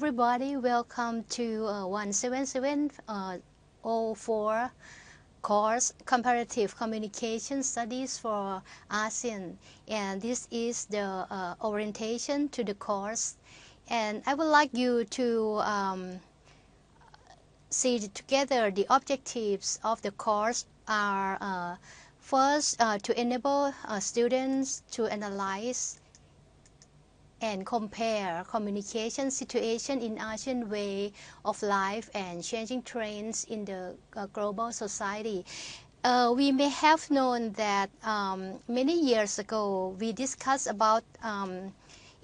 everybody, welcome to uh, 17704 course Comparative Communication Studies for ASEAN. And this is the uh, orientation to the course. And I would like you to um, see together the objectives of the course are uh, first uh, to enable uh, students to analyze and compare communication situation in ASEAN way of life and changing trends in the uh, global society. Uh, we may have known that um, many years ago we discussed about um,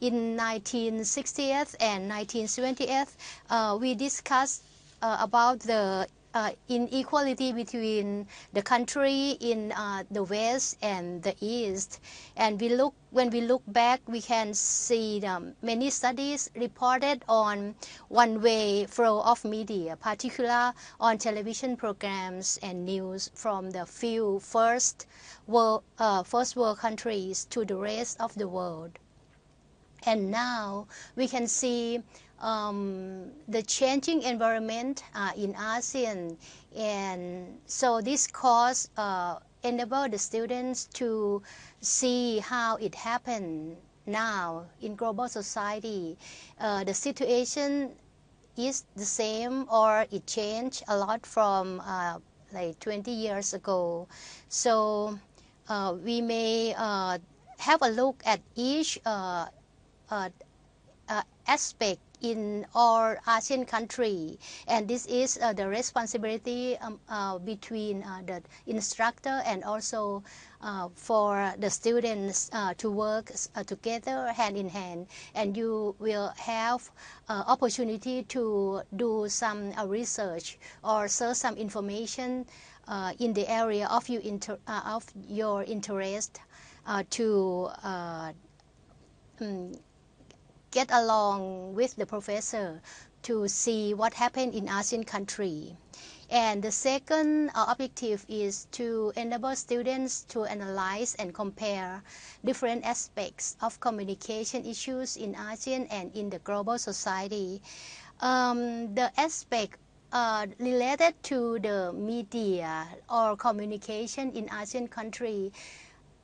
in 1960s and 1970s uh, we discussed uh, about the uh, inequality between the country in uh, the west and the east. And we look when we look back we can see um, many studies reported on one way flow of media particular on television programs and news from the few first world uh, first world countries to the rest of the world. And now we can see um, the changing environment uh, in ASEAN. And so this course uh, enable the students to see how it happened now in global society. Uh, the situation is the same or it changed a lot from uh, like 20 years ago. So uh, we may uh, have a look at each aspect in all ASEAN country. And this is uh, the responsibility um, uh, between uh, the instructor and also uh, for the students uh, to work uh, together hand in hand. And you will have opportunity to do some research or search some information in the area of, you inter of your interest to um, get along with the professor to see what happened in ASEAN country. And the second uh, objective is to enable students to analyze and compare different aspects of communication issues in ASEAN and in the global society. Um, the aspect uh, related to the media or communication in ASEAN country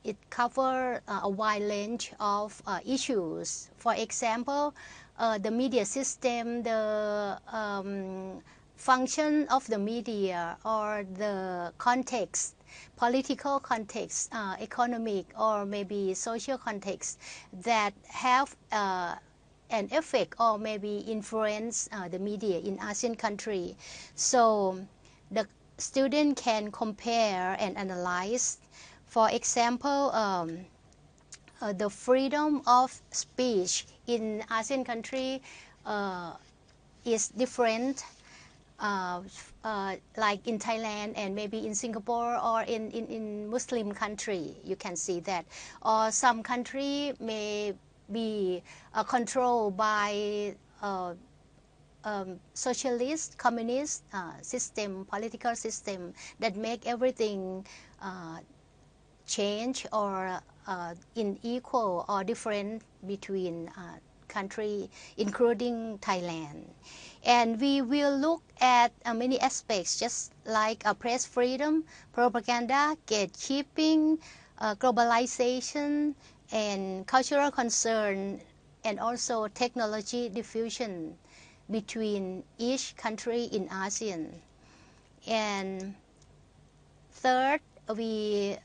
it covers uh, a wide range of uh, issues. For example, uh, the media system, the um, function of the media or the context, political context, uh, economic or maybe social context that have uh, an effect or maybe influence uh, the media in ASEAN country. So the student can compare and analyze for example, um, uh, the freedom of speech in ASEAN country uh, is different uh, uh, like in Thailand and maybe in Singapore or in, in, in Muslim country, you can see that. Or some country may be uh, controlled by uh, um, socialist, communist system, political system that make everything change or uh, unequal or different between uh, country, including Thailand. And we will look at uh, many aspects, just like uh, press freedom, propaganda, gatekeeping, uh, globalization, and cultural concern, and also technology diffusion between each country in ASEAN. And third, we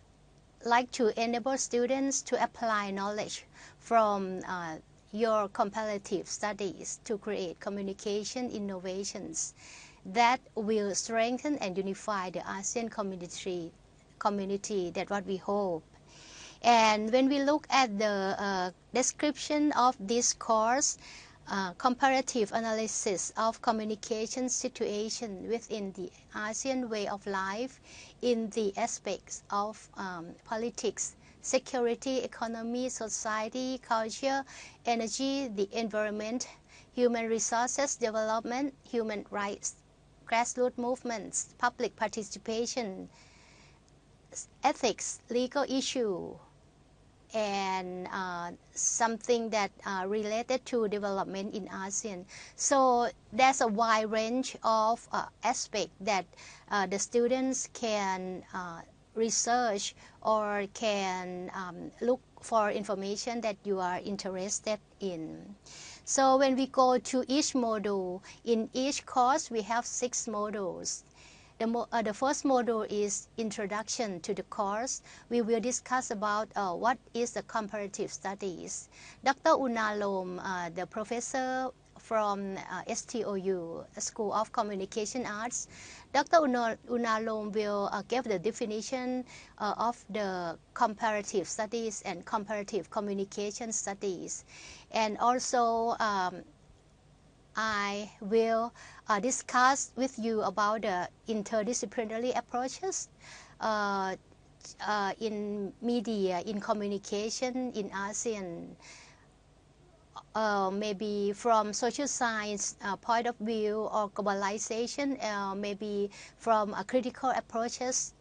like to enable students to apply knowledge from uh, your comparative studies to create communication innovations that will strengthen and unify the ASEAN community, community that what we hope. And when we look at the uh, description of this course, uh, comparative analysis of communication situation within the ASEAN way of life in the aspects of um, politics, security, economy, society, culture, energy, the environment, human resources development, human rights, grassroots movements, public participation, ethics, legal issue, and uh, something that uh, related to development in ASEAN. So there's a wide range of uh, aspects that uh, the students can uh, research or can um, look for information that you are interested in. So when we go to each module, in each course we have six modules. The, uh, the, first module is introduction to the course. We will discuss about uh, what is the comparative studies. Dr. Unalom, uh, the professor from uh, STOU, School of Communication Arts, Dr. Unalom will uh, give the definition uh, of the comparative studies and comparative communication studies. And also, um, I will uh, discuss with you about the interdisciplinary approaches uh, uh, in media, in communication in ASEAN. Uh, maybe from social science uh, point of view or globalization, uh, maybe from a critical approaches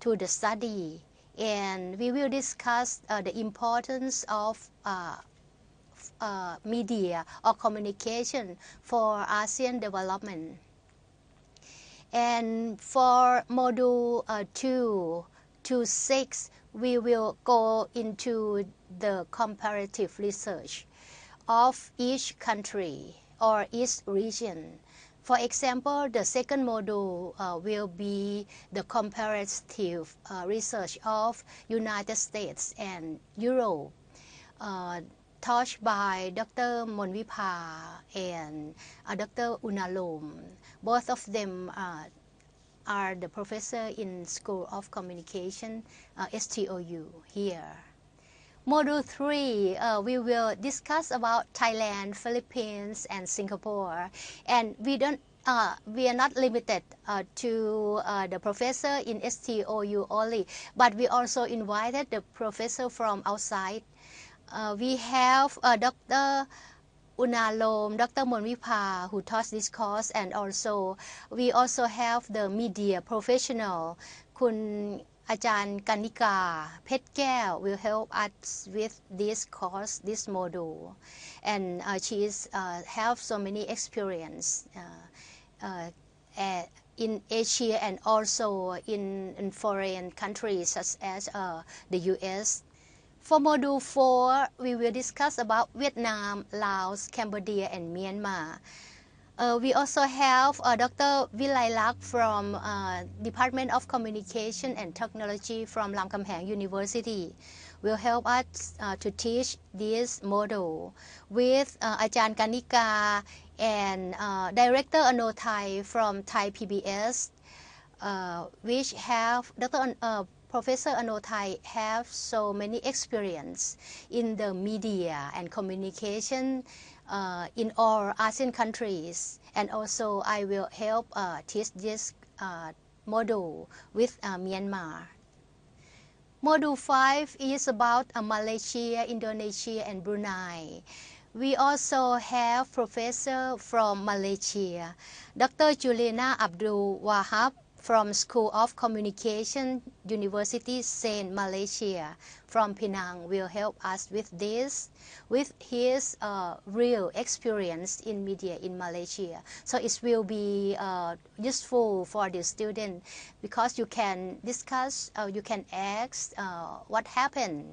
to the study. And we will discuss the importance of uh, media or communication for ASEAN development. And for module uh, 2 to 6, we will go into the comparative research of each country or each region. For example, the second module uh, will be the comparative uh, research of United States and Europe. Uh, taught by Dr. Monvipa and uh, Dr. Unalom. Both of them uh, are the professor in School of Communication, uh, STOU here. Module 3, uh, we will discuss about Thailand, Philippines, and Singapore. And we don't uh, we are not limited uh, to uh, the professor in STOU only, but we also invited the professor from outside uh, we have uh, Dr. Unalom, Dr. Monvipa, who taught this course, and also we also have the media professional, Kun Ajahn Kanika Petkel will help us with this course, this module, and uh, she has uh, so many experience uh, uh eh, in Asia and also in, in foreign countries such as uh, the U.S for Module 4, we will discuss about Vietnam, Laos, Cambodia, and Myanmar. Uh, we also have uh, Dr. Vilaylak from uh, Department of Communication and Technology from Lam Kam University will help us uh, to teach this model with uh, Ajahn Kanika and uh, Director Anothai from Thai PBS, which have Dr. Professor Anothai have so many experience in the media and communication uh, in all ASEAN countries. And also I will help uh, teach this uh, module with uh, Myanmar. Module 5 is about uh, Malaysia, Indonesia, and Brunei. We also have professor from Malaysia, Dr. Juliana Abdul Wahab from School of Communication, University Saint Malaysia from Penang will help us with this, with his uh, real experience in media in Malaysia. So it will be uh, useful for the student because you can discuss, uh, you can ask uh, what happened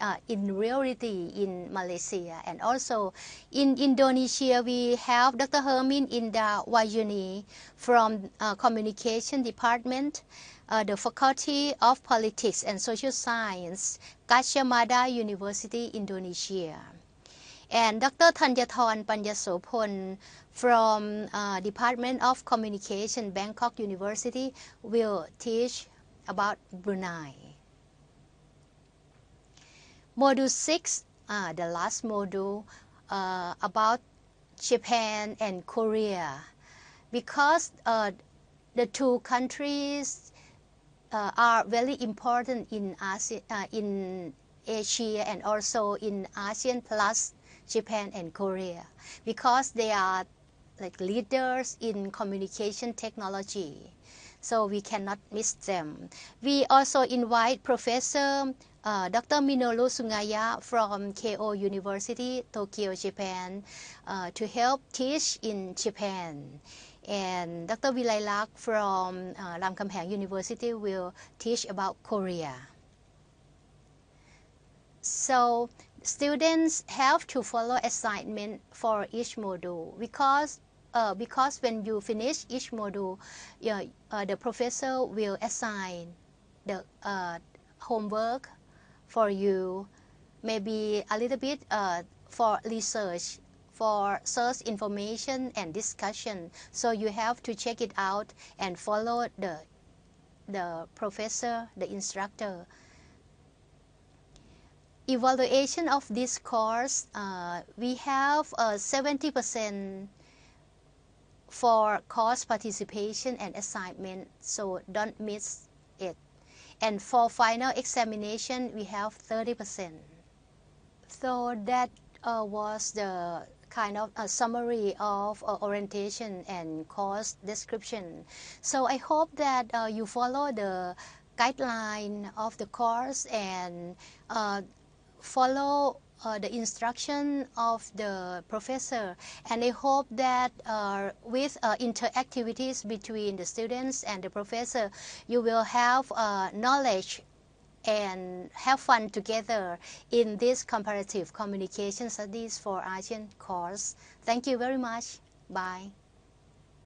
uh, in reality in Malaysia. And also in Indonesia, we have Dr. Hermin Indah Wayuni from uh, Communication Department, uh, the Faculty of Politics and Social Science, Gadjah University, Indonesia. And Dr. Thanyathorn Panyasopon from uh, Department of Communication, Bangkok University will teach about Brunei. Module 6, uh, the last module uh, about Japan and Korea. Because uh, the two countries uh, are very important in, ASEAN, uh, in Asia and also in ASEAN plus Japan and Korea because they are like leaders in communication technology so we cannot miss them. We also invite Professor uh, Dr. Minoru Sugaya from Keio University, Tokyo, Japan, uh, to help teach in Japan. And Dr. Vilaylak from uh, Ramkhamhaeng University will teach about Korea. So students have to follow assignment for each module because uh, because when you finish each module, uh, the professor will assign the uh, homework for you, maybe a little bit uh, for research, for search information and discussion. So you have to check it out and follow the, the professor, the instructor. Evaluation of this course, uh, we have 70% uh, for course participation and assignment, so don't miss it. And for final examination, we have 30%. So that uh, was the kind of a summary of uh, orientation and course description. So I hope that uh, you follow the guideline of the course and uh, follow uh, the instruction of the professor and I hope that uh, with uh, interactivities between the students and the professor you will have uh, knowledge and have fun together in this comparative communication studies for ASEAN course. Thank you very much. Bye.